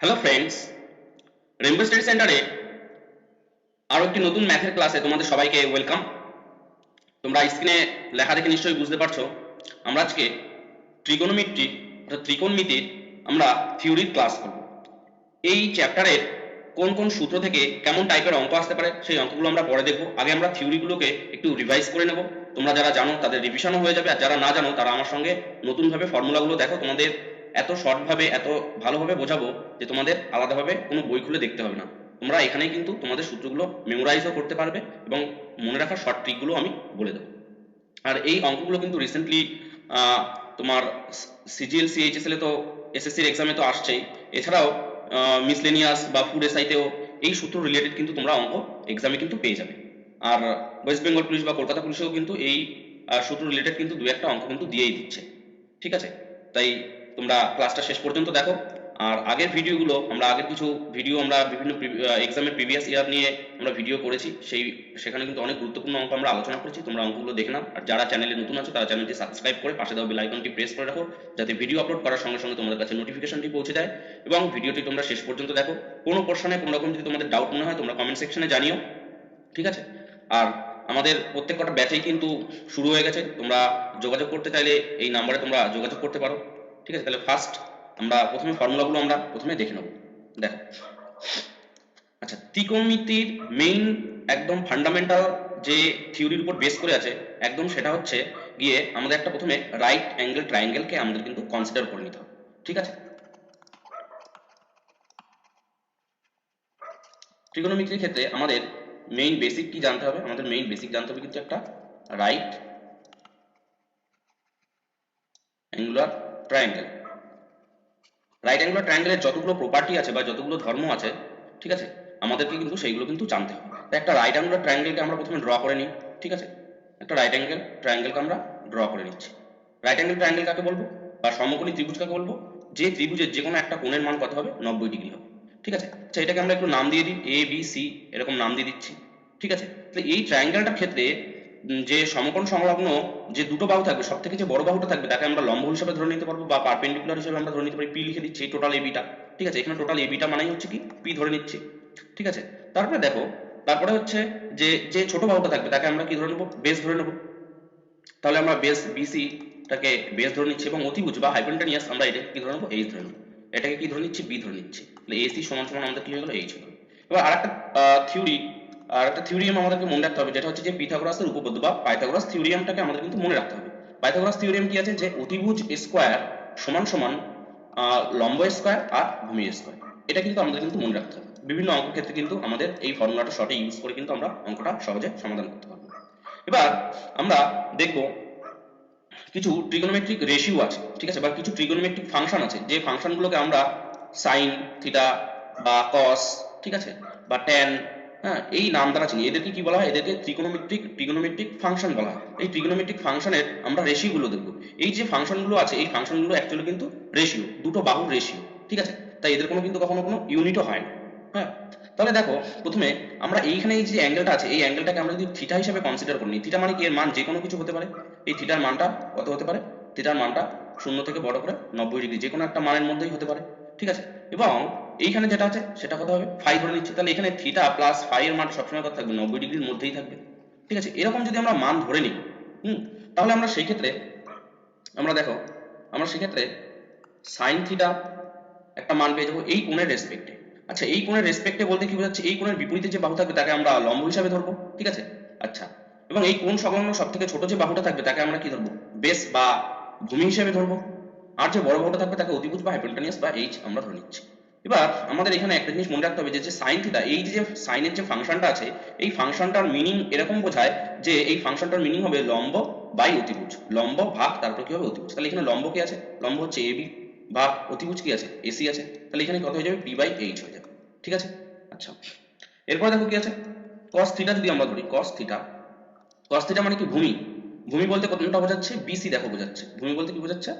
Hello friends rainbow study সেন্টারে আরও একটি নতুন ম্যাথের ক্লাসে তোমাদের সবাইকে ওয়েলকাম তোমরা স্ক্রিনে লেখা দেখে নিশ্চয়ই বুঝতে পারছ। আমরা আজকে ট্রিগোনোমেট্রি অর্থাৎ ত্রিকোণমিতির আমরা থিওরির ক্লাস করব। এই চ্যাপ্টারের কোন কোন সূত্র থেকে কেমন টাইপের অঙ্ক আসতে পারে, সেই অঙ্কগুলো আমরা পরে দেখব। আগে আমরা থিওরিগুলোকে একটু রিভাইজ করে নেব। তোমরা যারা জানো, তাদের রিভিশনও হয়ে যাবে। আর যারা না জানো, তারা আমার সঙ্গে নতুনভাবে ফর্মুলাগুলো দেখো। তোমাদের এত শর্টভাবে এত ভালোভাবে বোঝাবো যে তোমাদের আলাদাভাবে কোনো বই খুলে দেখতে হবে না। তোমরা এখানেই কিন্তু তোমাদের সূত্রগুলো মেমোরাইজও করতে পারবে এবং মনে রাখার শর্ট ট্রিকগুলো আমি বলে দেবো। আর এই অঙ্কগুলো কিন্তু রিসেন্টলি তোমার সিজিএল সিএইচএসএল তো এসএসসির এক্সামে তো আসছেই। এছাড়াও মিসলেনিয়াস বা ফুড এসআইতেও এই সূত্র রিলেটেড কিন্তু তোমরা অঙ্ক এক্সামে কিন্তু পেয়ে যাবে। আর ওয়েস্ট বেঙ্গল পুলিশ বা কলকাতা পুলিশেও কিন্তু এই সূত্র রিলেটেড কিন্তু দু একটা অঙ্ক কিন্তু দিয়েই দিচ্ছে। ঠিক আছে? তাই তোমরা ক্লাসটা শেষ পর্যন্ত দেখো। আর আগের ভিডিওগুলো আমরা আগের কিছু ভিডিও আমরা বিভিন্ন এক্সামের প্রিভিয়াস ইয়ার নিয়ে আমরা ভিডিও করেছি। সেই, সেখানে কিন্তু অনেক গুরুত্বপূর্ণ অঙ্ক আমরা আলোচনা করেছি। তোমরা অঙ্কগুলো দেখে নাও। আর যারা চ্যানেলে নতুন আছো, তারা চ্যানেলটি সাবস্ক্রাইব করে পাশে দেওয়া বেল আইকনটি প্রেস করে রাখো, যাতে ভিডিও আপলোড করার সঙ্গে সঙ্গে তোমাদের কাছে নোটিফিকেশনটি পৌঁছে যায়। এবং ভিডিওটি তোমরা শেষ পর্যন্ত দেখো। কোনো পোর্শনে কোনো রকম যদি তোমাদের ডাউট মনে হয়, তোমরা কমেন্ট সেকশনে জানিও। ঠিক আছে? আর আমাদের প্রত্যেক কটা ব্যাচেই কিন্তু শুরু হয়ে গেছে। তোমরা যোগাযোগ করতে চাইলে এই নাম্বারে তোমরা যোগাযোগ করতে পারো। ঠিক আছে? তাহলে ফার্স্ট আমরা প্রথমে ফর্মুলাগুলো আমরা প্রথমে দেখে নেব। দেখো। আচ্ছা ত্রিকোণমিতির মেইন একদম ফান্ডামেন্টাল যে থিওরির উপর বেস করে আছে, একদম সেটা হচ্ছে গিয়ে আমাদের একটা প্রথমে রাইট অ্যাঙ্গেল ট্রায়াঙ্গেলকে আমাদের কিন্তু কনসিডার করে নিতে হবে। ঠিক আছে? ট্রিগোনোমেট্রির ক্ষেত্রে আমাদের মেইন বেসিক কি জানতে হবে? আমাদের মেইন বেসিক জানতে হবে কিন্তু একটা right angular triangle right angular ট্রায়াঙ্গেলের যতগুলো প্রপার্টি আছে বা যতগুলো ধর্ম আছে, ঠিক আছে? আমাদেরকে কিন্তু সেইগুলো কিন্তু জানতে হবে। তো একটা রাইট অ্যাঙ্গুলার ট্রায়াঙ্গেলকে আমরা প্রথমে ড্র করে নিই, ঠিক আছে? একটা রাইট অ্যাঙ্গেল ট্রায়াঙ্গেলকে আমরা ড্র করে নিচ্ছি। রাইট অ্যাঙ্গেল ট্রায়াঙ্গেল কাকে বলব? বা সমকোণী ত্রিভুজ কাকে বলব? যে ত্রিভুজের যে কোনো একটা কোণের মান কত হবে? নব্বই ডিগ্রি হবে। ঠিক আছে? আচ্ছা এটাকে আমরা একটু নাম দিয়ে দিই এ বি সি এরকম নাম দিয়ে দিচ্ছি। ঠিক আছে? তাহলে এই ট্রায়াঙ্গেলটার ক্ষেত্রে যে সমকোণ সংলগ্ন যে দুটো বাহু থাকবে সব থেকে যে বড় বাহুটা থাকবে, তাকে আমরা লম্ব হিসাবে ধরে নিতে পারব বা পারপেন্ডিকুলার হিসেবে আমরা ধরে নিতে পারি। পি লিখে দিচ্ছি টোটাল এবিটা ঠিক আছে? এখানে টোটাল এবিটা মানেই হচ্ছে কি? পি ধরে নিচ্ছি। ঠিক আছে? তারপরে দেখো, তারপরে হচ্ছে যে যে ছোট বাহুটা থাকবে, তাকে আমরা কি ধরে নেব? বেস ধরে নেব। তাহলে আমরা বেস বিসি টাকে বেস ধরে নিচ্ছি এবং অতিভুজ বা হাইপেন্টানিয়াস আমরা এটাকে কি ধরে নেব? এইচ ধরে নেব। এটাকে কি ধরে নিচ্ছি? বি ধরে নিচ্ছি। তাহলে এসি সমান সমান আমাদের কি হয়ে গেল? এইচ হয়ে গেল। এবার আরেকটা থিওরি আর একটা থিওরিয়াম আমাদেরকে মনে রাখতে হবে, যেটা হচ্ছে যে পিথাগোরাসের উপপাদ্য বা পাইথাগোরাস থিওরিয়ামটাকে আমাদের কিন্তু মনে রাখতে হবে। পাইথাগোরাস থিওরিয়াম কি আছে? যে অতিভুজ স্কোয়ার সমান সমান লম্ব স্কোয়ার আর ভূমি স্কোয়ার। এটা কিন্তু আমাদের কিন্তু মনে রাখতে হবে। বিভিন্ন অঙ্ক ক্ষেত্রে কিন্তু আমাদের এই ফর্মুলাটা শর্টে ইউজ করে কিন্তু আমরা অঙ্কটা সহজে সমাধান করতে পারব। এবার আমরা দেখব কিছু ট্রিগোনোমেট্রিক রেশিও আছে, ঠিক আছে? বা কিছু ট্রিগোনোমেট্রিক ফাংশন আছে, যে ফাংশনগুলোকে আমরা সাইন থিটা বা কস ঠিক আছে? বা ট্যান হ্যাঁ এই নাম দ্বারা চিনি এদেরকে কি বলা হয়? এদেরকে ত্রিকোণমিত্রিক ট্রিগোনোমেট্রিক ফাংশন বলা হয়। এই ট্রিগোনোমেট্রিক ফাংশনের আমরা রেশিওগুলো দেখব। এই যে ফাংশনগুলো আছে, এই ফাংশনগুলো অ্যাকচুয়ালি কিন্তু রেশিও দুটো বাহুর রেশিও ঠিক আছে? তাই এদের কোনো কিন্তু কখনো কোনো ইউনিটও হয় না হ্যাঁ তাহলে দেখো, প্রথমে আমরা এইখানে এই যে অ্যাঙ্গেলটা আছে, এই অ্যাঙ্গেলটাকে আমরা যদি থিটা হিসেবে কনসিডার করি থিটা মানে কি? এর মান যে কোনো কিছু হতে পারে। এই থিটার মানটা কত হতে পারে? থিটার মানটা শূন্য থেকে বড় করে নব্বই ডিগ্রি যে কোনো একটা মানের মধ্যেই হতে পারে। ঠিক আছে? এবং এইখানে যেটা আছে, সেটা কত হবে? ফাই ধরে নিচ্ছি। তাহলে এখানে থিটা প্লাস ফাই এর মান সবসময় কত থাকবে? নব্বই ডিগ্রির মধ্যেই থাকবে। ঠিক আছে? এরকম যদি আমরা মান ধরে নিই, হুম? তাহলে আমরা সেই ক্ষেত্রে, আমরা দেখো, আমরা সেক্ষেত্রে সাইন থিটা একটা মান পেয়ে যাব এই কোণের রেসপেক্টে আচ্ছা এই কোণের রেসপেক্টে বলতে কি বোঝাচ্ছে? এই কোণের বিপরীতে যে বাহু থাকবে, তাকে আমরা লম্ব হিসাবে ধরবো। ঠিক আছে? আচ্ছা। এবং এই কোণ সংলগ্ন সব থেকে ছোট যে বাহুটা থাকবে, তাকে আমরা কি ধরবো? বেস বা ভূমি হিসাবে ধরবো। আর যে বড় বাহুটা থাকবে তাকে অতিভুজ বা হাইপোটেনিয়াস বা এইচ আমরা ধরে নিচ্ছি। এবার আমাদের এখানে একটা জিনিস মনে রাখতে হবে যে সাইন থিটা এই যে সাইনের যে ফাংশনটা আছে, এই ফাংশনটার মিনিং এরকম বোঝায় যে এই ফাংশনটার মিনিং হবে লম্ব বাই অতিভুজ। লম্ব ভাগ, তারপর কি হবে অতিভুজ। তাহলে এখানে লম্ব কি আছে? লম্ব হচ্ছে এবি ভাগ, অতিভুজ কি আছে? এসি আছে। তাহলে এখানে কত হয়ে যাবে? পি বাই এইচ হয়ে যাবে। ঠিক আছে? আচ্ছা। এরপর দেখো কি আছে? Cos থিটা যদি আমরা ধরি, cos থিটা cos থিটা মানে কি? ভূমি। ভূমি বলতে কতটা বোঝাচ্ছে? বিসি দেখো বোঝাচ্ছে। ভূমি বলতে কি বোঝাচ্ছে?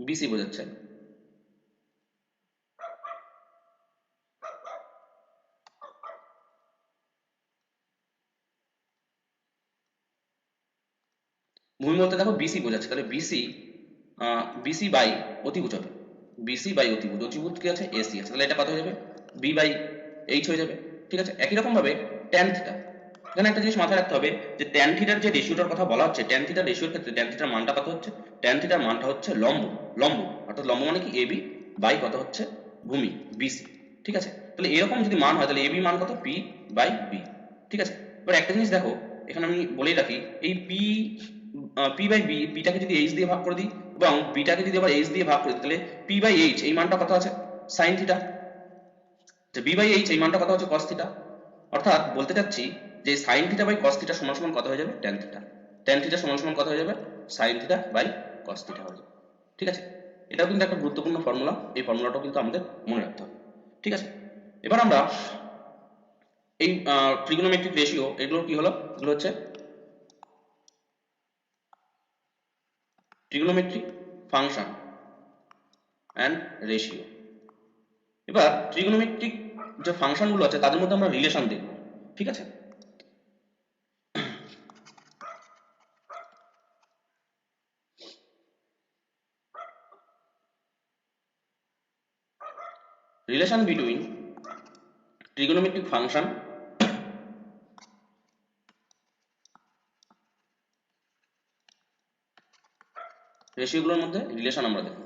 বিসি বোঝাচ্ছে ভূমি বলতে দেখো বিসি বোঝাচ্ছে। তাহলে বিসি বিসি বাই অতিভুজ হবে। বিসি বাই অতিভুজ অতিভুজ কি আছে? এসি আছে। তাহলে এটা কত হয়ে যাবে? বি বাই এইচ হয়ে যাবে। ঠিক আছে? একই রকম ভাবে ট্যান থিটা এখানে একটা জিনিস মাথায় রাখতে হবে যে ট্যান থিটার যে রেশিওটার কথা বলা হচ্ছে ট্যান থিটার রেশিওর ক্ষেত্রে ট্যান থিটার মানটা কত হচ্ছে? ট্যান থিটার মানটা হচ্ছে লম্ব লম্ব, অর্থাৎ লম্ব মানে কি? এবি বাই কত হচ্ছে? ভূমি বিসি ঠিক আছে? তাহলে এরকম যদি মান হয়, তাহলে এবি মান কত? পি বাই বি ঠিক আছে? এবার একটা জিনিস দেখো, এখানে আমি বলেই রাখি, এই পি পি বাই বি বিটাকে যদি এইচ দিয়ে ভাগ করে দিই, এবং বিটাকে যদি আবার এইচ দিয়ে ভাগ করে দিই, তাহলে পি বাই এইচ এই মানটা কত আছে? Sine theta b by h এই মানটা কত হচ্ছে কস থিটা অর্থাৎ বলতে চাচ্ছি যে sine theta by cos theta সমান সমান কত হয়ে যাবে? ট্যান থিটা ট্যান থিটা সমান সমান কত হয়ে যাবে? Sine theta by cos theta হয়ে যাবে। ঠিক আছে? এটাও কিন্তু একটা গুরুত্বপূর্ণ ফর্মুলা এই ফর্মুলাটাও কিন্তু আমাদের মনে রাখতে হবে। ঠিক আছে? এবার আমরা এই ট্রিগোনোমেট্রিক রেশিও এগুলো কি হলো? এগুলো হচ্ছে ট্রিগোনোমেট্রিক ফাংশন অ্যান্ড রেশিও এবার ট্রিগোনোমেট্রিক যে ফাংশনগুলো আছে, তাদের মধ্যে আমরা রিলেশন দেখব। ঠিক আছে? রিলেশন বিটুইন trigonometric function রেশিওগুলোর মধ্যে রিলেশন আমরা দেখব।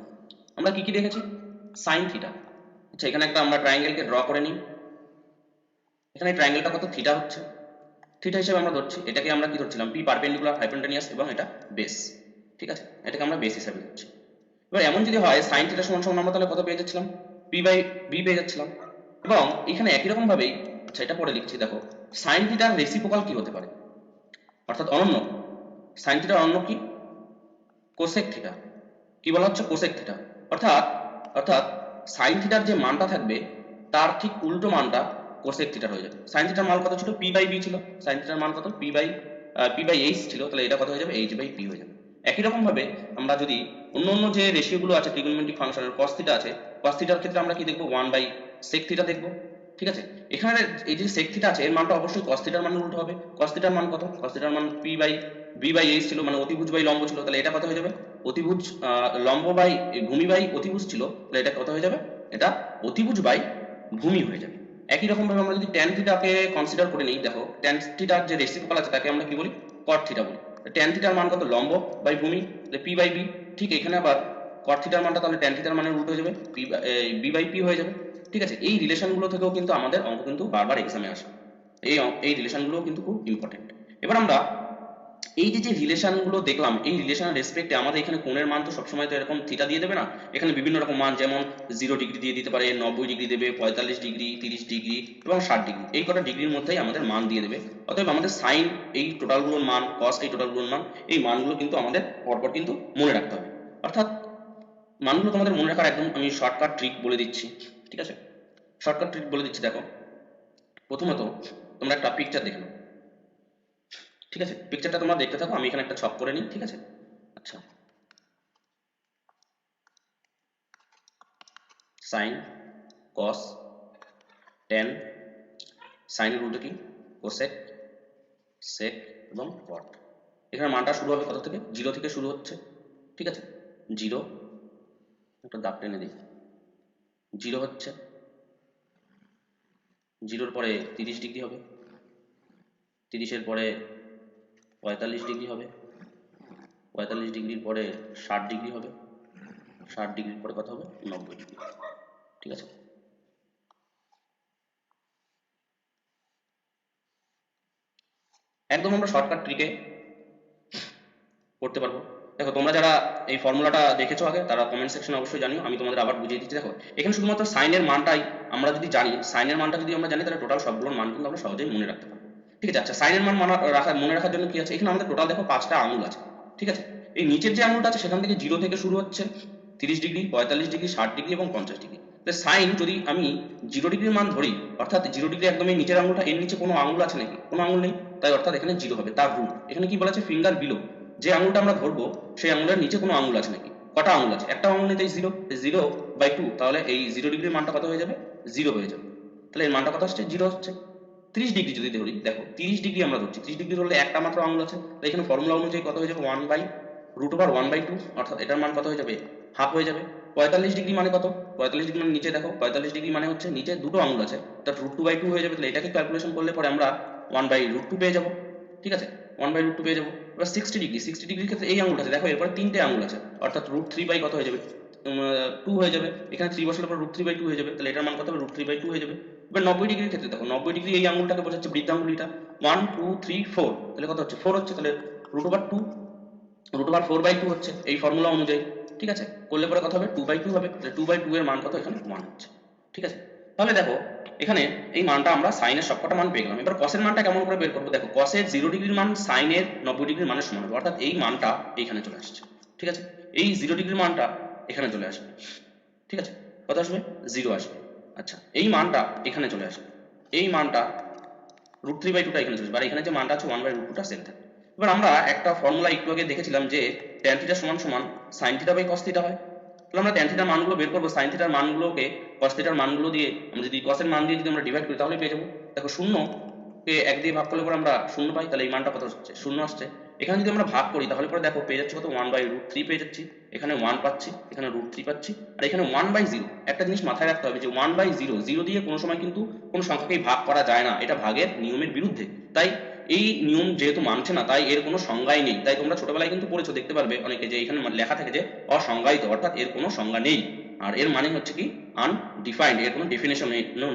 আমরা কি কি দেখেছি? সাইন থিটা আচ্ছা এখানে একটা আমরা ট্রায়াঙ্গেলকে ড্র করে নিই। এখানে ট্রায়াঙ্গেলটা কত? থিটা হচ্ছে। থিটা হিসেবে আমরা ধরছি, এটাকে আমরা কি ধরছিলাম? পি পারপেন্ডিকুলার হাইপোটেনিয়াস এবং এটা বেস ঠিক আছে? এটাকে আমরা বেস হিসাবে ধরছি। এবার এমন যদি হয় সাইন থিটা সমান সমান আমরা তাহলে কত পেয়ে যাচ্ছিলাম? পি বাই বি পেয়ে যাচ্ছিলাম। এবং এখানে একই রকম ভাবেই আচ্ছা এটা পরে লিখছি, দেখো সাইন থিটার রেসিপ্রোকাল কি হতে পারে? অর্থাৎ অনন্য। সাইন থিটার অনন্য কি? কোসেক থিটা কি বলা হচ্ছে? কোসেক থিটা অর্থাৎ অর্থাৎ সাইন থিটার যে মানটা থাকবে, তার ঠিক উল্টো মানটা কোসেক থিটার হয়ে যাবে। সাইন থিটার মান কত ছিল? পি বাই বি ছিল। সাইন থিটার মান কত? P by p by h ছিল। তাহলে এটা কত হয়ে যাবে? এইচ বাই পি হয়ে যাবে। একই রকম ভাবে আমরা যদি অন্য অন্য যে রেশিওগুলো আছে ট্রিগোনোমেট্রিক ফাংশনের cos থিটা আছে, cos থিটার ক্ষেত্রে আমরা কি দেখব? 1 বাই sec থিটা দেখব। ঠিক আছে? এখানে এই যে sec থিটা আছে, এর মানটা অবশ্যই cos থিটার মানের উল্টো হবে। cos থিটার মান কত? cos থিটার মান p by b by h ছিল মানে অতিভুজ বাই লম্ব ছিল। তাহলে এটা কত হয়ে যাবে? অতিভুজ লম্ব বাই ভূমি বাই অতিভুজ ছিল। তাহলে এটা কত হয়ে যাবে? এটা অতিভুজ বাই ভূমি হয়ে যাবে। একই রকম ভাবে আমরা যদি tan থিটাকে কনসিডার করে নিই, দেখো, tan থিটার যে রেসিপ্রোকাল আছে, তাকে আমরা কি বলি? cot থিটা বলি। Tan থিটার মান কত? লম্ব বাই ভূমি p বাই b, ঠিক এখানে আবার cot থিটার মানটা তাহলে tan থিটার মানের উল্টো হয়ে যাবে b বাই p হয়ে যাবে, ঠিক আছে? এই রিলেশনগুলো থেকেও কিন্তু আমাদের অঙ্ক কিন্তু বারবার এক্সামে আসে। এই এই রিলেশনগুলোও কিন্তু খুব ইম্পর্টেন্ট এবার আমরা এই যে যে রিলেশনগুলো দেখলাম, এই রিলেশনের রেসপেক্টে আমাদের এখানে কোণের মান তো সবসময় তো এরকম থিটা দিয়ে দেবে না? এখানে বিভিন্ন রকম মান, যেমন জিরো ডিগ্রি দিয়ে দিতে পারে, নব্বই ডিগ্রি দেবে, পঁয়তাল্লিশ ডিগ্রি তিরিশ ডিগ্রি এবং ষাট ডিগ্রি এই কটা ডিগ্রির মধ্যেই আমাদের মান দিয়ে দেবে। অতএব আমাদের সাইন এই টোটালগুলোর মান কস এই টোটালগুলোর মান, এই মানগুলো কিন্তু আমাদের পরপর কিন্তু মনে রাখতে হবে। অর্থাৎ মানগুলো তোমাদের মনে রাখার একদম আমি শর্টকাট ট্রিক বলে দিচ্ছি, ঠিক আছে? শর্টকাট ট্রিক বলে দিচ্ছি, দেখো। প্রথমত, তোমরা একটা পিকচার দেখে নাও। ঠিক আছে? পিকচারটা তোমরা দেখতে থাকো, আমি এখানে একটা ছক করে নিই, ঠিক আছে? আচ্ছা। সাইন কস টেন সাইনের উল্টো কি? কোসেক সেক এবং কট এখানে মানটা শুরু হবে কত থেকে? জিরো থেকে শুরু হচ্ছে, ঠিক আছে? জিরো একটা দাগ টেনে দিই। জিরো হচ্ছে। জিরোর পরে তিরিশ ডিগ্রি হবে। তিরিশের পরে পঁয়তাল্লিশ ডিগ্রি হবে। পঁয়তাল্লিশ ডিগ্রির পরে ষাট ডিগ্রি হবে। ষাট ডিগ্রির পরে কত হবে? নব্বই ডিগ্রি ঠিক আছে? একদম আমরা শর্টকাট ট্রিকে করতে পারব। দেখো, তোমরা যারা এই ফর্মুলাটা দেখেছ আগে, তারা কমেন্ট সেকশনে অবশ্যই জানিও। আমি তোমাদের আবার বুঝিয়ে দিচ্ছি। দেখো, এখানে শুধুমাত্র সাইনের মানটাই আমরা যদি জানি সাইনের মানটা যদি আমরা জানি, তাহলে টোটাল সবগুলোর মান কিন্তু আমরা সহজেই মনে রাখতে পারব। ঠিক আছে আচ্ছা সাইনের মান মনে রাখার মনে রাখার জন্য কি আছে? এখানে আমাদের টোটাল দেখো পাঁচটা আঙুল আছে, ঠিক আছে? এই নিচের যে আঙুলটা আছে, সেখান থেকে জিরো থেকে শুরু হচ্ছে, তিরিশ ডিগ্রি পঁয়তাল্লিশ ডিগ্রি ষাট ডিগ্রি এবং পঞ্চাশ ডিগ্রি তাহলে সাইন যদি আমি জিরো ডিগ্রির মান ধরি, অর্থাৎ জিরো ডিগ্রি একদম এই নিচের আঙুলটা, এর নিচে কোনো আঙুল আছে নাকি? কোনো আঙুল নেই, তাই অর্থাৎ এখানে জিরো হবে, তার রুট এখানে কি বলা আছে ফিঙ্গার বিলো যে আঙুলটা আমরা ধরবো, সেই আঙুলের নিচে কোনো আঙুল আছে নাকি? কটা আঙুল আছে? একটা আঙুল নিতে জিরো জিরো বাই টু তাহলে এই জিরো ডিগ্রির মানটা কত হয়ে যাবে? জিরো হয়ে যাবে। তাহলে এর মানটা কত আসছে? জিরো হচ্ছে ত্রিশ ডিগ্রি যদি ধরি, দেখো তিরিশ ডিগ্রি আমরা ধরছি। ত্রিশ ডিগ্রি ধরলে একটা মাত্র আঙুল আছে। তাই এখানে ফর্মুলা অনুযায়ী কত হয়ে যাবে? One by root over one by two অর্থাৎ এটার মান কত হয়ে যাবে? হাফ হয়ে যাবে। পঁয়তাল্লিশ ডিগ্রি মানে কত? পঁয়তাল্লিশ ডিগ্রি মানে নিচে দেখো, পঁয়তাল্লিশ ডিগ্রি মানে হচ্ছে নিচে দুটো আঙুল আছে। অর্থাৎ রুট টু বাই টু হয়ে যাবে, তাহলে এটাকে ক্যালকুলেশন করলে পরে আমরা ওয়ান বাই রুট টু পেয়ে যাব। ঠিক আছে? ওয়ান বাই রুট টু পেয়ে যাব। এবার সিক্সটি ডিগ্রি সিক্সটি ডিগ্রির ক্ষেত্রে এই আঙুল আছে। দেখো এরপরে তিনটে আঙুল আছে। অর্থাৎ রুট থ্রি বাই কত হয়ে যাবে? টু হয়ে যাবে। এখানে থ্রি বসালে পর রুট থ্রি বাই টু হয়ে যাবে। তাহলে এটার মান কত হবে? রুট থ্রি বাই টু হয়ে যাবে। এবার নব্বই ডিগ্রির ক্ষেত্রে দেখো, নব্বই ডিগ্রি এই আঙুলটাকে বোঝাচ্ছে বৃদ্ধাঙ্গুলিটা ওয়ান টু থ্রি ফোর তাহলে কত হচ্ছে? ফোর হচ্ছে। তাহলে root over two root over four by two হচ্ছে এই ফর্মুলা অনুযায়ী। ঠিক আছে? করলে পরে কত হবে? টু বাই টু হবে। তাহলে টু বাই টু এর মান কত? এখানে ওয়ান হচ্ছে। ঠিক আছে? তাহলে দেখো, এখানে এই মানটা আমরা সাইনের সবকটা মান পেয়ে গেলাম। এবার কসের মানটা কেমন করে বের করব? দেখো কসের জিরো ডিগ্রির মান সাইনের নব্বই ডিগ্রির মানের সমান হবে। অর্থাৎ এই মানটা এইখানে চলে আসছে। ঠিক আছে? এই জিরো ডিগ্রির মানটা এখানে চলে আসবে। ঠিক আছে? কত আসবে? জিরো আসবে। আচ্ছা এই মানটা এখানে চলে আসবে। এই মানটা রুট থ্রি বাই টুটা এখানে চলে আসবে। আর এখানে যে মানটা আছে ওয়ান বাই রুট টুটা সেম এবার আমরা একটা ফর্মুলা একটু আগে দেখেছিলাম যে ট্যান সমান সমান সাইন থিটা বাই কস হয়। তাহলে আমরা ট্যান মানগুলো বের করব। সাইন মানগুলোকে কস মানগুলো দিয়ে আমরা যদি কসের মান দিয়ে যদি আমরা ডিভাইড করি তাহলে পেয়ে যাব। দেখো শূন্য কে এক দিয়ে ভাগ করলে পরে আমরা শূন্য পাই। তাহলে এই মানটা কত হচ্ছে? শূন্য আসছে। এখানে যদি আমরা ভাগ করি, তাহলে পরে দেখো পেয়ে যাচ্ছি কত? ওয়ান বাই রুট থ্রি পেয়ে যাচ্ছি। এখানে ওয়ান পাচ্ছি, এখানে রুট থ্রি পাচ্ছি। আর এখানে ওয়ান বাই জিরো একটা জিনিস মাথায় রাখতে হবে যে ওয়ান বাই জিরো জিরো দিয়ে কোনো সময় কিন্তু কোনো সংখ্যাকেই ভাগ করা যায় না। এটা ভাগের নিয়মের বিরুদ্ধে। তাই এই নিয়ম যেহেতু মানছে না, তাই এর কোনো সংজ্ঞাই নেই। তাই তোমরা ছোটবেলায় কিন্তু পড়েছো, দেখতে পারবে অনেকে যে এখানে লেখা থাকে যে অসংজ্ঞায়িত, অর্থাৎ এর কোনো সংজ্ঞা নেই। আর এর মানে হচ্ছে কি? আনডিফাইন্ড এর কোনো ডেফিনেশন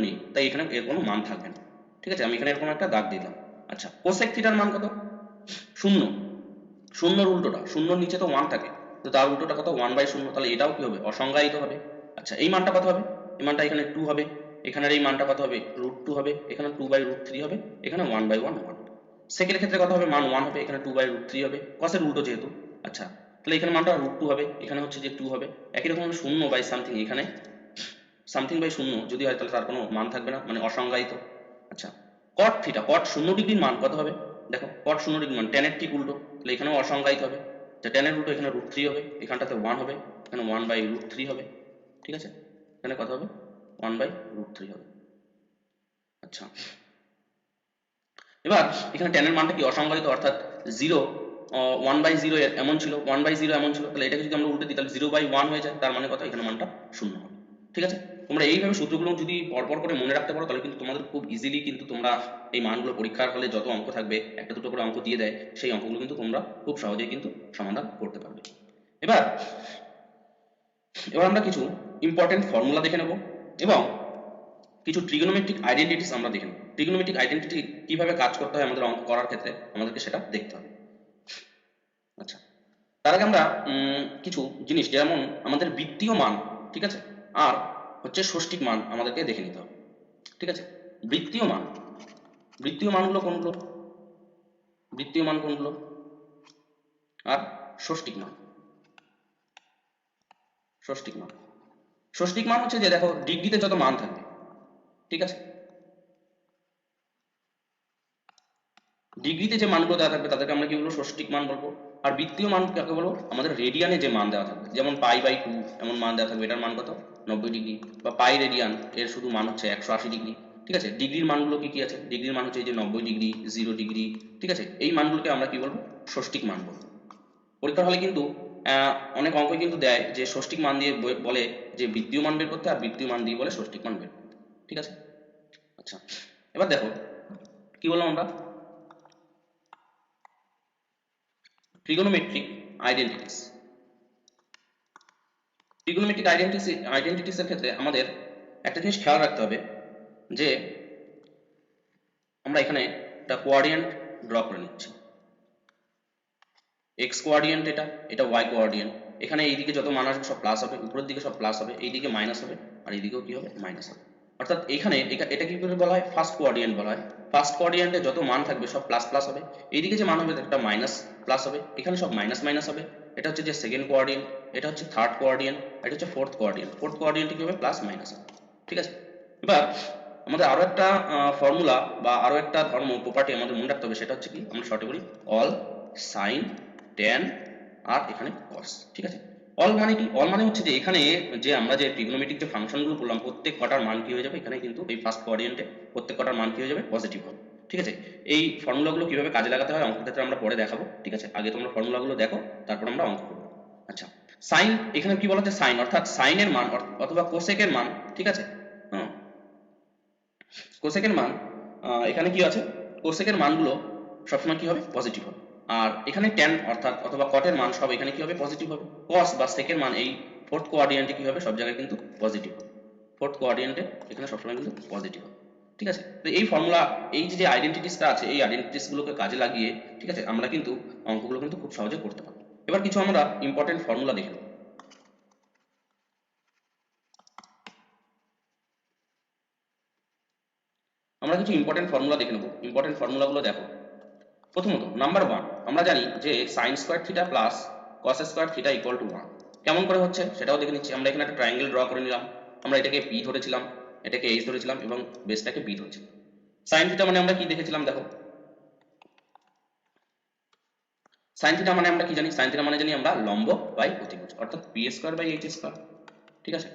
নেই তাই এখানে এর কোনো মান থাকবে না। ঠিক আছে? আমি এখানে এরকম একটা দাগ দিলাম। আচ্ছা কোসেক থিটার মান কত? শূন্য। শূন্যর উল্টোটা, শূন্যর নিচে তো ওয়ান থাকে। তো তার উল্টোটা কত? ওয়ান বাই শূন্য। তাহলে এটাও কি হবে? অসংজ্ঞায়িত হবে। আচ্ছা এই মানটা কত হবে? এই মানটা এখানে টু হবে। এখানের এই মানটা কত হবে? রুট টু হবে। এখানে টু বাই রুট থ্রি হবে। এখানে one by one one second ক্ষেত্রে কত হবে? মান ওয়ান হবে। এখানে টু বাই রুট থ্রি হবে। কসের উল্টো যেহেতু। আচ্ছা তাহলে এখানে মানটা রুট টু হবে। এখানে হচ্ছে যে টু হবে। একই রকম শূন্য বাই সামথিং এখানে। সামথিং বাই শূন্য। যদি হয় তাহলে তার কোনো মান থাকবে না। মানে অসংজ্ঞায়িত। আচ্ছা কট থিটা কট শূন্য ডিগ্রির মান কত হবে? দেখো কট শূন্য ডিগ্রি মান টেনের ঠিক উল্টো, তাহলে এখানেও অসংজ্ঞায়িত হবে। যে টেনের উল্টো এখানে রুট থ্রি হবে, এখানটাতে ওয়ান হবে, এখানে ওয়ান বাই রুট থ্রি হবে, ঠিক আছে? এখানে কত হবে? ওয়ান বাই রুট থ্রি হবে। আচ্ছা। এবার, এখানে টেনের মানটা কি অসংজ্ঞায়িত, অর্থাৎ জিরো ওয়ান বাই জিরো এমন ছিল ওয়ান বাই জিরো এমন ছিল, তাহলে এটাকে যদি আমরা উল্টে দিই, তাহলে জিরো বাই ওয়ান হয়ে যায়, তার মানে কত? এখানে মানটা শূন্য হবে, ঠিক আছে? তোমরা এইভাবে সূত্রগুলো যদি পরপর করে মনে রাখতে পারো, তাহলে কিন্তু তোমাদের খুব ইজিলি কিন্তু তোমরা এই মানগুলো পরীক্ষার হলে যত অঙ্ক থাকবে, একটা দুটো করে অঙ্ক দিয়ে দেয়, সেই অঙ্কগুলো কিন্তু তোমরা খুব সহজেই কিন্তু সমাধান করতে পারবে। এবার এবার আমরা কিছু ইম্পর্টেন্ট ফর্মুলা দেখে নেব এবং কিছু ট্রিগোনোমেট্রিক আইডেন্টিটিস আমরা দেখে নেব। ট্রিগোনোমেট্রিক আইডেন্টিটি কীভাবে কাজ করতে হয় আমাদের অঙ্ক করার ক্ষেত্রে, আমাদেরকে সেটা দেখতে হবে। আচ্ছা তার আগে আমরা কিছু জিনিস, যেমন আমাদের বৃত্তীয় মান, ঠিক আছে? আর হচ্ছে ষষ্ঠিক মান আমাদেরকে দেখে নিতে হবে। ঠিক আছে? বৃত্তীয় মান। বৃত্তীয় মানগুলো কোনগুলো? বৃত্তীয় মান কোনগুলো? আর ষষ্ঠিক মান। ষষ্ঠিক মান। ষষ্ঠিক মান হচ্ছে যে দেখো ডিগ্রিতে যত মান থাকবে ঠিক আছে? ডিগ্রিতে যে মানগুলো দেওয়া থাকবে তাদেরকে আমরা কি বলব? ষষ্ঠিক মান বলব। আর বৃত্তীয় মান কাকে বলব? আমাদের রেডিয়ানে যে মান দেওয়া থাকবে, যেমন পাই বাই টু এমন মান দেওয়া থাকবে। এটার মান কত? নব্বই ডিগ্রি বা পাই রেডিয়ান এর শুধু মান হচ্ছে একশো আশি ডিগ্রি ঠিক আছে? ডিগ্রির মানগুলো কি কি আছে? ডিগ্রির মান হচ্ছে এই যে নব্বই ডিগ্রি জিরো ডিগ্রি ঠিক আছে? এই মানগুলোকে আমরা কি বলব? ষষ্ঠিক মান বলব। পরীক্ষার হলে কিন্তু অনেক অঙ্ক কিন্তু দেয় যে ষষ্ঠিক মান দিয়ে বলে যে বৃত্তীয় মান বের করতে আর বৃত্তীয় মান দিয়ে বলে ষষ্ঠিক মান বের করতে ঠিক আছে? আচ্ছা এবার দেখো, কি বললাম আমরা? Trigonometric identities identities identities এর ক্ষেত্রে আমাদের একটা জিনিস খেয়াল রাখতে হবে যে আমরা এখানে একটা কোঅর্ডিনেট ড্র করে নিচ্ছি। x কোঅর্ডিনেট এটা এটা y কোঅর্ডিনেট এখানে এইদিকে যত মান আসবে সব প্লাস হবে, উপরের দিকে সব প্লাস হবে, এইদিকে মাইনাস হবে, আর এইদিকেও কি হবে মাইনাস হবে। অর্থাৎ এখানে এটা কি করে বলা হয়? ফার্স্ট কোঅর্ডিনেট বলা হয়। ফার্স্ট কোঅর্ডিনেটে যত মান থাকবে সব প্লাস প্লাস হবে, এইদিকে যে মান হবে একটা মাইনাস প্লাস হবে, এখানে সব মাইনাস মাইনাস হবে। এটা হচ্ছে যে সেকেন্ড কোঅর্ডিনেট এটা হচ্ছে থার্ড কোঅর্ডিনেট এটা হচ্ছে ফোর্থ কোঅর্ডিনেট ফোর্থ কোঅর্ডিনেট কি হবে? প্লাস মাইনাস ঠিক আছে? এবার আমাদের আরও একটা ফর্মুলা বা আরও একটা ধর্ম প্রপার্টি আমাদের মনে রাখতে হবে, সেটা হচ্ছে কি? আমরা শর্টে বলি অল সাইন ট্যান আর এখানে কস ঠিক আছে? অল মানে কি? অল মানে হচ্ছে যে এখানে যে আমরা যে ট্রিগনোমেট্রিক যে ফাংশনগুলো করলাম, প্রত্যেক কটার মান কি হয়ে যাবে? এখানে কিন্তু এই ফার্স্ট কোঅর্ডিনেটে প্রত্যেক কটার মান কি হয়ে যাবে? পজিটিভ হবে। ঠিক আছে? এই ফর্মুলাগুলো কীভাবে কাজে লাগাতে হয় অঙ্ক ক্ষেত্রে আমরা পরে দেখাবো, ঠিক আছে? আগে তোমরা ফর্মুলাগুলো দেখো, তারপর আমরা অঙ্ক করব। আচ্ছা সাইন এখানে কি বলা হচ্ছে সাইন অর্থাৎ সাইনের মান অথবা কোসেকের মান, ঠিক আছে? কোসেকের মান এখানে কি আছে? কোসেকের মানগুলো সবসময় কি হবে? পজিটিভ হবে। আর এখানে ট্যান অর্থাৎ অথবা কটের মান সব এখানে কি হবে? পজিটিভ হবে। কস বা সেকের মান এই ফোর্থ কোয়ার্ডিনেন্টে কি হবে? সব জায়গায় কিন্তু পজিটিভ হবে। ফোর্থ কোয়ার্ডিনেন্টে এখানে সবসময় কিন্তু পজিটিভ হবে। ঠিক আছে? তো এই ফর্মুলা এই যে আইডেন্টিটিসটা আছে, এই আইডেন্টিটিসগুলোকে কাজে লাগিয়ে, ঠিক আছে, আমরা কিন্তু অঙ্কগুলো কিন্তু খুব সহজে করতে পারব। এবার কিছু আমরা ইম্পর্টেন্ট ফর্মুলা দেখে নেব। আমরা কিছু ইম্পর্টেন্ট ফর্মুলা দেখে নেব। ইম্পর্টেন্ট ফর্মুলাগুলো দেখো। প্রথমত নাম্বার ওয়ান আমরা জানি যে sine square theta plus cos square theta equal to one কেমন করে হচ্ছে? সেটাও দেখে নিচ্ছি। আমরা এখানে একটা ট্রায়াঙ্গেল ড্র করে নিলাম। আমরা এটাকে পি ধরেছিলাম। এটাকে এইচ ধরেছিলাম এবং বেসটাকে বি ধরেছিলাম সাইন থিটা মানে আমরা কি দেখেছিলাম দেখো? সাইন থিটা মানে আমরা কি জানি? সাইন থিটা মানে জানি আমরা লম্ব বাই অতিভুজ, অর্থাৎ p square by h square ঠিক আছে?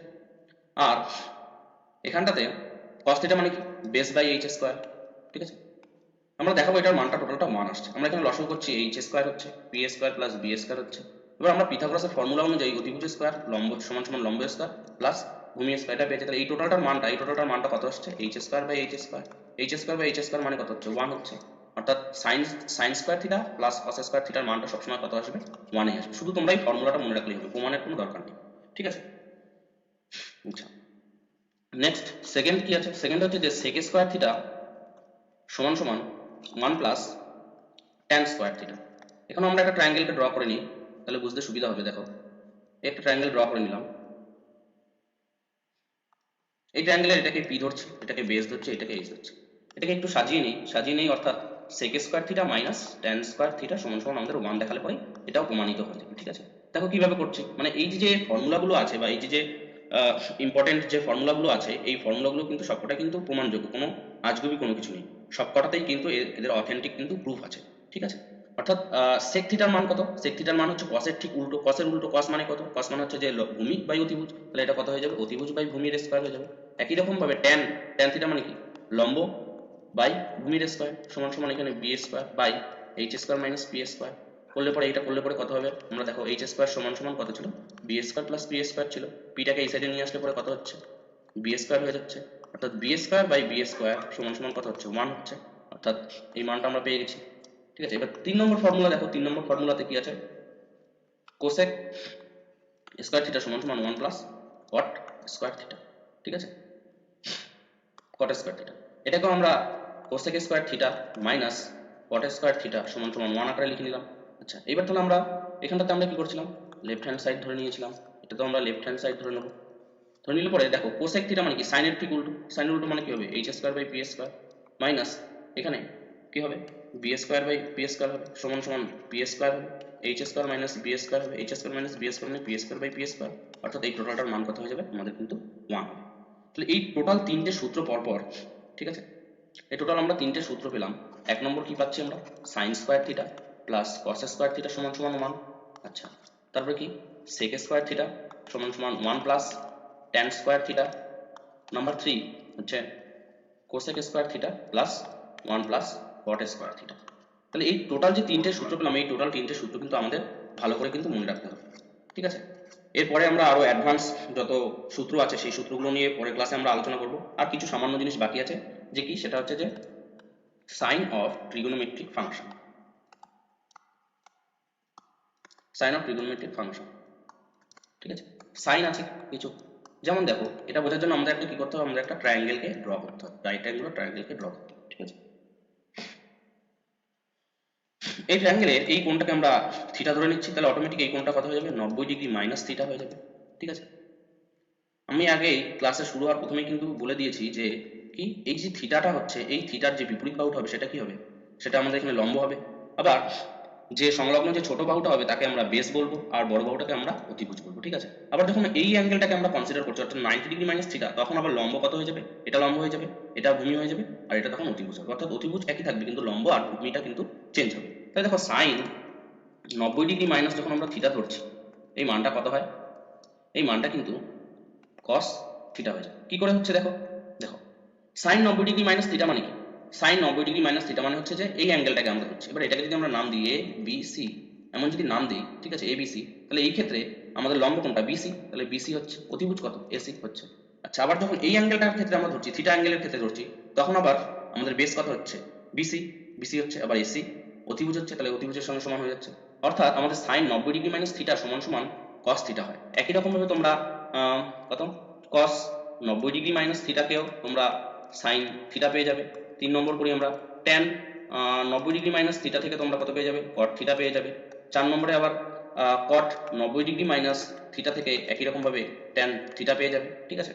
আর এখানটাতে cos থিটা মানে কি? বেস বাই এইচ স্কোয়ার ঠিক আছে? আমরা দেখাবো এটার মানটা টোটালটা মান আসছে। আমরা এখানে লসও করছি এইচ স্কোয়ার হচ্ছে p square plus b square হচ্ছে। এবার আমরা পিথাগোরাসের ফর্মুলা অনুযায়ী অতিভুজ স্কোয়ার লম্ব, সমান সমান লম্ব স্কোয়ার প্লাস ভূমি স্কোয়ারটা পেয়েছে, তাহলে এই টোটালটার মানটা, এই টোটালটার মানটা কত আসছে? H square by h square h square by h square মানে কত হচ্ছে? ওয়ান হচ্ছে। অর্থাৎ sine sine square theta plus cos square থিটার মানটা সবসময় কত আসবে? ওয়ানে আসবে। শুধু তোমরা এই ফর্মুলাটা মনে রাখলেই হবে, প্রমাণের কোনো দরকার নেই। ঠিক আছে? আচ্ছা। নেক্সট সেকেন্ড কি আছে? সেকেন্ড হচ্ছে যে সেক স্কোয়ার থিটা সমান সমান one plus tan square theta এখন আমরা একটা ট্রায়াঙ্গেলকে ড্র করে নিই, তাহলে বুঝতে সুবিধা হবে, দেখো। একটা ট্রায়াঙ্গেল ড্র করে নিলাম। এই ট্রায়াঙ্গেলের এটাকে পি ধরছি, এটাকে বেস ধরছি, এটাকে এইচ ধরছি। এটাকে একটু সাজিয়ে নিই, সাজিয়ে নেই অর্থাৎ sec square theta minus tan square theta সমান সমান আমাদের ওয়ান দেখালে পরে এটাও প্রমাণিত হয়ে যাবে, ঠিক আছে? দেখো কীভাবে করছি মানে এই যে ফর্মুলাগুলো আছে বা এই যে ইম্পর্টেন্ট যে ফর্মুলাগুলো আছে, এই ফর্মুলাগুলো কিন্তু সবকটা কিন্তু প্রমাণযোগ্য, কোনো আজগুবি কোনো কিছু নেই। সবকটাতেই কিন্তু এদের অথেন্টিক কিন্তু প্রুফ আছে, ঠিক আছে? অর্থাৎ সেক থিটার মান কত? সেক থিটার মান হচ্ছে কসের ঠিক উল্টো কসের উল্টো কস মানে কত? কস মানে হচ্ছে যে ভূমি বাই অতিভুজ, তাহলে এটা কত হয়ে যাবে? অতিভুজ বাই ভূমির স্কোয়ার হয়ে যাবে। একই রকম ভাবে ট্যান ট্যান থিটা মানে কি? লম্ব বাই ভূমির স্কোয়ার সমান সমান এখানে b square by h square minus p square করলে পরে এটা করলে পরে কত হবে? আমরা দেখো এইচ স্কোয়ার সমান সমান কত ছিল? B square plus p square ছিল। পিটাকে এই সাইডে নিয়ে আসলে পরে কত হচ্ছে? বি স্কোয়ার হয়ে যাচ্ছে। অর্থাৎ b square by b square সমান সমান কত হচ্ছে? ওয়ান হচ্ছে। অর্থাৎ এই মানটা আমরা পেয়ে গেছি। ঠিক আছে? এবার তিন নম্বর ফর্মুলা দেখো। তিন নম্বর ফর্মুলাতে কি আছে? কোসেক স্কোয়ার থিটা সমান সমান one plus cot square theta ঠিক আছে? কট স্কোয়ার থিটা এটাকেও আমরা cosec square theta minus cot square theta সমান সমান ওয়ান আকারে লিখে নিলাম। আচ্ছা এবার তাহলে আমরা এখানটাতে আমরা কি করছিলাম? লেফট হ্যান্ড সাইড ধরে নিয়েছিলাম। এটা তো আমরা লেফট হ্যান্ড সাইড ধরে নেব। ধরে নিলে পরে দেখো কোসেক থিটা মানে কি? সাইনের ঠিক উল্টো। সাইনের উল্টো মানে কি হবে? H square by p square minus এখানে কি হবে? B square by p square হবে। সমান সমান পি স্কোয়ার হবে। H square minus b square হবে। H square minus b square মানে p square by p square অর্থাৎ এই টোটালটার মান কত হয়ে যাবে? আমাদের কিন্তু ওয়ান হবে। তাহলে এই টোটাল তিনটে সূত্র পরপর, ঠিক আছে? এই টোটাল আমরা তিনটে সূত্র পেলাম। এক নম্বর কি পাচ্ছি আমরা? Sine square theta plus cos square theta সমান সমান ওয়ান আচ্ছা তারপরে কি? সেক স্কোয়ার থিটা সমান সমান one plus tan square theta number three হচ্ছে cosec square theta plus one plus cot square theta তাহলে এই টোটাল যে তিনটে সূত্র পেলাম, এই টোটাল তিনটে সূত্র কিন্তু আমাদের ভালো করে কিন্তু মনে রাখতে হবে। ঠিক আছে? এরপরে আমরা আরও অ্যাডভান্স যত সূত্র আছে সেই সূত্রগুলো নিয়ে পরের ক্লাসে আমরা আলোচনা করব। আর কিছু সামান্য জিনিস বাকি আছে, যে কি? সেটা হচ্ছে যে sine of trigonometric function sine of trigonometric function ঠিক আছে? সাইন আছে কিছু। যেমন দেখো, এটা বোঝার জন্য আমাদের একটা কি করতে হবে? আমাদের একটা ট্রায়াঙ্গেলকে ড্র করতে হবে। রাইট অ্যাঙ্গুলার ট্রায়াঙ্গেলকে ড্র করতে হবে। ঠিক আছে? এই ট্রায়াঙ্গেলের এই কোণটাকে আমরা থিটা ধরে নিচ্ছি, তাহলে অটোমেটিক এই কোণটা কত হয়ে যাবে? নব্বই ডিগ্রি মাইনাস থিটা হয়ে যাবে, ঠিক আছে? আমি আগেই ক্লাসে শুরু হওয়ার প্রথমেই কিন্তু বলে দিয়েছি যে, কি? এই যে থিটাটা হচ্ছে, এই থিটার যে বিপরীত বাহুটা হবে, সেটা কি হবে? সেটা আমাদের এখানে লম্ব হবে। আবার যে সংলগ্ন যে ছোট বাহুটা হবে, তাকে আমরা বেস বলব, আর বড় বাহুটাকে আমরা অতিভুজ বলব, ঠিক আছে? আবার যখন এই অ্যাঙ্গেলটাকে আমরা কনসিডার করছি, অর্থাৎ নাইনটি ডিগ্রি মাইনাস থিটা তখন আবার লম্ব কত হয়ে যাবে? এটা লম্ব হয়ে যাবে, এটা ভূমি হয়ে যাবে, আর এটা তখন অতিভুজ হবে। অর্থাৎ অতিভুজ একই থাকবে, কিন্তু লম্ব আর ভূমিটা কিন্তু চেঞ্জ হবে। তাহলে দেখো সাইন নব্বই ডিগ্রি মাইনাস যখন আমরা থিটা ধরছি, এই মানটা কত হয়? এই মানটা কিন্তু কস থিটা হয়ে যায়। কি করে হচ্ছে দেখো? দেখো সাইন নব্বই ডিগ্রি মাইনাস থিটা মানে কি? সাইন নব্বই ডিগ্রি মাইনাস থিটা মানে হচ্ছে যে এই অ্যাঙ্গেলটাকে আমরা ধরছি। এবার এটাকে যদি আমরা নাম দিই এ বি সি এমন যদি নাম দিই, ঠিক আছে এ বি সি তাহলে এই ক্ষেত্রে আমাদের লম্ব কোনটা? বিসি তাহলে বিসি হচ্ছে। অতিভুজ কত? এসি হচ্ছে। আচ্ছা আবার যখন এই অ্যাঙ্গেলটার ক্ষেত্রে আমরা ধরছি থিটা অ্যাঙ্গেলের ক্ষেত্রে ধরছি, তখন আবার আমাদের বেস কত হচ্ছে? বিসি বিসি হচ্ছে, আবার এসি অতিভুজ হচ্ছে তাহলে অতিভুজের সঙ্গে সমান হয়ে যাচ্ছে। অর্থাৎ আমাদের সাইন নব্বই ডিগ্রি মাইনাস থিটা সমান সমান কস থিটা হয়। একই রকম ভাবে তোমরা কত? কস নব্বই ডিগ্রি মাইনাস থিটাকেও তোমরা সাইন থিটা পেয়ে যাবে। তিন নম্বর করি আমরা। ট্যান নব্বই ডিগ্রি মাইনাস থিটা থেকে তোমরা কত পেয়ে যাবে? কট থিটা পেয়ে যাবে। চার নম্বরে আবার কট নব্বই ডিগ্রি মাইনাস থিটা থেকে একই রকম ভাবে ট্যান থিটা পেয়ে যাবে। ঠিক আছে?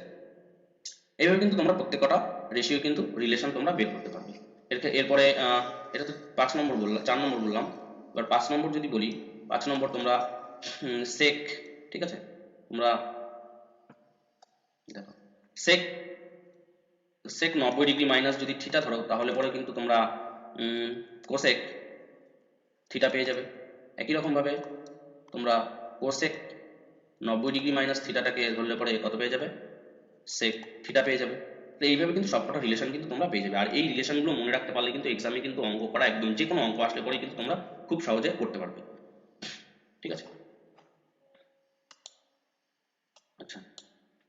এইভাবে কিন্তু তোমরা প্রত্যেকটা রেশিও কিন্তু রিলেশন তোমরা বের করতে পারবে। এরপরে এটা তো পাঁচ নম্বর বললাম চার নম্বর বললাম। এবার পাঁচ নম্বর যদি বলি, পাঁচ নম্বর তোমরা সেক ঠিক আছে? তোমরা দেখো। সেক সেক নব্বই ডিগ্রি মাইনাস যদি থিটা ধরো, তাহলে পরে কিন্তু তোমরা কোসেক থিটা পেয়ে যাবে। একই রকম ভাবে তোমরা কোসেক নব্বই ডিগ্রি মাইনাস থিটাটাকে ধরলে পরে কত পেয়ে যাবে? সেক থিটা পেয়ে যাবে। তো এইভাবে কিন্তু সবকটা রিলেশন কিন্তু তোমরা পেয়ে যাবে। আর এই রিলেশনগুলো মনে রাখতে পারলে কিন্তু এক্সামে কিন্তু অঙ্ক করা একদম যে কোনো অঙ্ক আসলে পরে কিন্তু তোমরা খুব সহজে করতে পারবে। ঠিক আছে? আচ্ছা।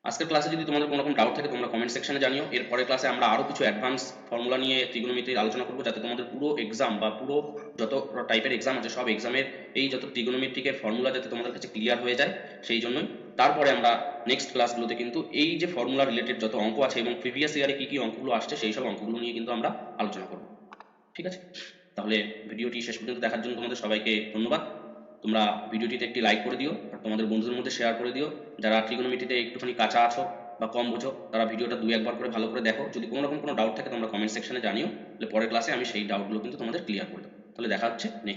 আজকের ক্লাসে যদি তোমাদের কোনো রকম ডাউট থাকে, তোমরা কমেন্ট সেকশনে জানিও। এর পরের ক্লাসে আমরা আরও কিছু অ্যাডভান্স ফর্মুলা নিয়ে ত্রিগোনোমেট্রির আলোচনা করব, যাতে তোমাদের পুরো এক্সাম বা পুরো যত টাইপের এক্সাম আছে, সব এক্সামের এই যত ত্রিগোনোমেট্রিকের ফর্মুলা যাতে তোমাদের কাছে ক্লিয়ার হয়ে যায়, সেই জন্যই তারপরে আমরা নেক্সট ক্লাসগুলোতে কিন্তু এই যে ফর্মুলা রিলেটেড যত অঙ্ক আছে এবং প্রিভিয়াস ইয়ারে কি কি অঙ্কগুলো আসছে সেই সব অঙ্কগুলো নিয়ে কিন্তু আমরা আলোচনা করব। ঠিক আছে? তাহলে ভিডিওটি শেষ পর্যন্ত দেখার জন্য তোমাদের সবাইকে ধন্যবাদ। তোমরা ভিডিওটিতে একটি লাইক করে দিও আর তোমাদের বন্ধুদের মধ্যে শেয়ার করে দিও। যারা ট্রিগোনোমেট্রিতে একটুখানি কাঁচা আছো বা কম বোঝো, তারা ভিডিওটা দুই একবার করে ভালো করে দেখো। যদি কোনো রকম কোনো ডাউট থাকে, তোমরা কমেন্ট সেকশনে জানিও। তাহলে পরের ক্লাসে আমি সেই ডাউটগুলো কিন্তু তোমাদের ক্লিয়ার করে দেবো। তাহলে দেখা হচ্ছে নেক্সট